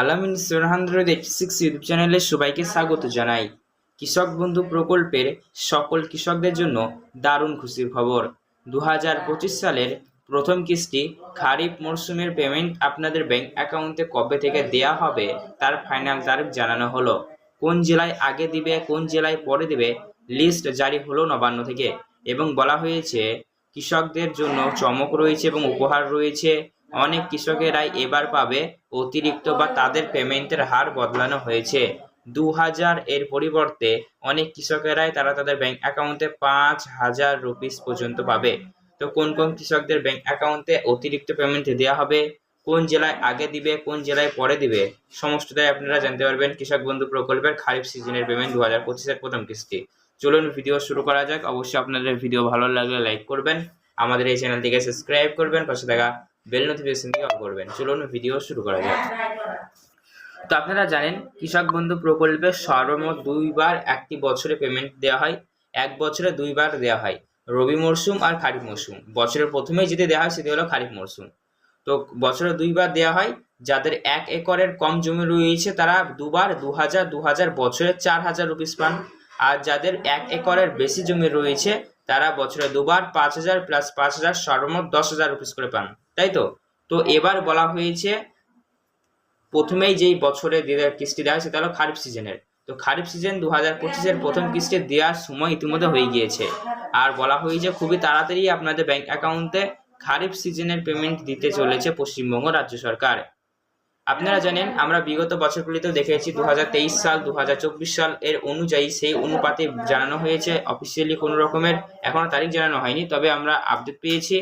Alamin seven hundred eighty six YouTube চ্যানেলে সবাইকে স্বাগত জানাই। কৃষক বন্ধু প্রকল্পের সকল কৃষকদের জন্য দারুণ খুশির খবর। দু হাজার পঁচিশ সালের প্রথম কিস্তি খারিফ মরশুমের পেমেন্ট আপনাদের ব্যাংক অ্যাকাউন্টে কবে থেকে দেয়া হবে তার ফাইনাল তারিখ জানানো হলো। কোন জেলায় আগে দিবে, কোন জেলায় পরে দিবে, লিস্ট জারি হলো নবান্ন থেকে। এবং বলা হয়েছে, কৃষকদের জন্য চমক রয়েছে এবং উপহার রয়েছে। অনেক কৃষকেরাই এবার পাবে অতিরিক্ত বা তাদের পেমেন্টের হার বদলানো হয়েছে। দু হাজার এর পরিবর্তে অনেক কৃষকেরাই তারা তাদের ব্যাংক অ্যাকাউন্টে পাঁচ হাজার রুপিস পর্যন্ত পাবে। তো কোন কোন কৃষকদের ব্যাংক অ্যাকাউন্টে অতিরিক্ত পেমেন্ট দেওয়া হবে? কোন জেলায় আগে দিবে, কোন জেলায় পরে দিবে? সমস্তটাই আপনারা জানতে পারবেন কৃষক বন্ধু প্রকল্পের খারিফ সিজনের পেমেন্ট দু হাজার পঁচিশের প্রথম কিস্তি। চলুন ভিডিও শুরু করা যাক। অবশ্যই আপনাদের ভিডিও ভালো লাগলে লাইক করবেন। আমাদের এই চ্যানেলটিকে সাবস্ক্রাইব করবেন। পাশে থাকা বেল নোটিফিকেশনটি অন করবেন। চলুন ভিডিও শুরু করা যাক। তো আপনারা জানেন, কৃষক বন্ধু প্রকল্পে সর্বমোট দুইবার একটি বছরে পেমেন্ট দেওয়া হয়, এক বছরে দুইবার দেওয়া হয়। রবি মরশুম আর খারিফ মরশুম বছরের প্রথমেই যেটি দেওয়া হয়, সেটি হলো খারিফ মরশুম তো বছরে দুইবার দেওয়া হয়, যাদের এক একরের কম জমি রয়েছে, তারা দুবার দু হাজার দু হাজার বছরে চার হাজার রুপিস পান। আর যাদের এক একরের বেশি জমি রয়েছে, তারা বছরে দুবার পাঁচ হাজার প্লাস পাঁচ হাজার, সর্বমোট দশ হাজার রুপিস করে পান। তাই তো? তো এবার বলা হয়েছে প্রথমেই যেই বছরে কিস্তি দেওয়া হয় সেটা হলো খারিফ সিজনের তো খারিফ সিজন দু হাজার পঁচিশের প্রথম কিস্তি দেওয়ার সময় ইতিমধ্যে হয়ে গিয়েছে। আর বলা হয়েছে খুবই তাড়াতাড়ি আপনাদের ব্যাংক অ্যাকাউন্টে খারিফ সিজনের পেমেন্ট দিতে চলেছে পশ্চিমবঙ্গ রাজ্য সরকার। আপনারা জানেন আমরা বিগত বছরগুলিতেও দেখেছি দু হাজার তেইশ সাল দু হাজার চব্বিশ সাল এর অনুযায়ী সেই অনুপাতে জানানো হয়েছে। অফিসিয়ালি কোনো রকমের এখনও তারিখ জানানো হয়নি তবে আমরা আপডেট পেয়েছি।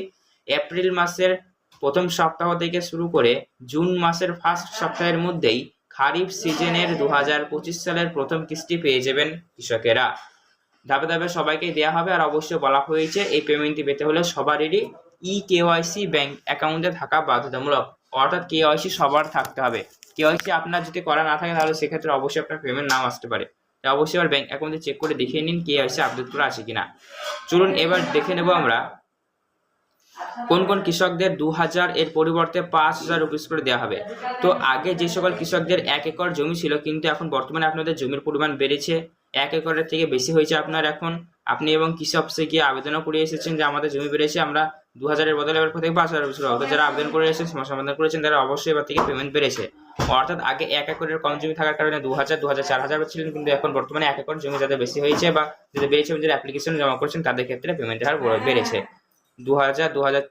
এপ্রিল মাসের প্রথম সপ্তাহ থেকে শুরু করে জুন মাসের ফার্স্ট সপ্তাহের মধ্যেই খারিফ সিজনের দু হাজার পঁচিশ সালের প্রথম কিস্তি পেয়ে যাবেন কৃষকেরা। ধাপে ধাপে সবাইকে দেওয়া হবে আর অবশ্যই বলা হয়েছে, এই পেমেন্টটি পেতে হলে সবারই ই কেওয়াইসি ব্যাংক অ্যাকাউন্টে থাকা বাধ্যতামূলক। অর্থাৎ কেওয়াইসি সবার থাকতে হবে। কেওয়াইসি আপনার যদি করা না থাকে তাহলে সেক্ষেত্রে অবশ্যই আপনার পেমেন্ট নাও আসতে পারে। অবশ্যই এবার ব্যাংক অ্যাকাউন্টে চেক করে দেখিয়ে নিন কেওয়াইসি আপডেট করা আছে কিনা। চলুন এবার দেখে নেব আমরা কোন কোন কৃষকদের দু হাজার এর পরিবর্তে পাঁচ হাজার রুপিস করে দেওয়া হবে? তো আগে যে সকল কৃষকদের এক একর জমি ছিল, কিন্তু এখন বর্তমানে আপনাদের জমির পরিমাণ বেড়েছে। এক একরের থেকে বেশি হয়েছে আপনার এখন। আপনি এবং কৃষি অফিসে গিয়ে আবেদনও করে এসেছেন যে আমাদের জমি বেড়েছে, আমরা দু হাজারের বদলে এবার থেকে পাঁচ হাজার রুপিস পাবো যারা আবেদন করে এসেছেন সমস্যা সমাধান করেছেন, তারা অবশ্যই এবার থেকে পেমেন্ট বেড়েছে। অর্থাৎ আগে এক একরের কম জমি থাকার কারণে দু হাজার দু হাজার চার হাজার ছিলেন, কিন্তু এখন বর্তমানে এক একর জমি যাদের বেশি হয়েছে বা যাদের বেড়েছে যারা অ্যাপ্লিকেশন জমা করেছেন, তাদের ক্ষেত্রে পেমেন্টের হার বেড়েছে। দু হাজার দু হাজার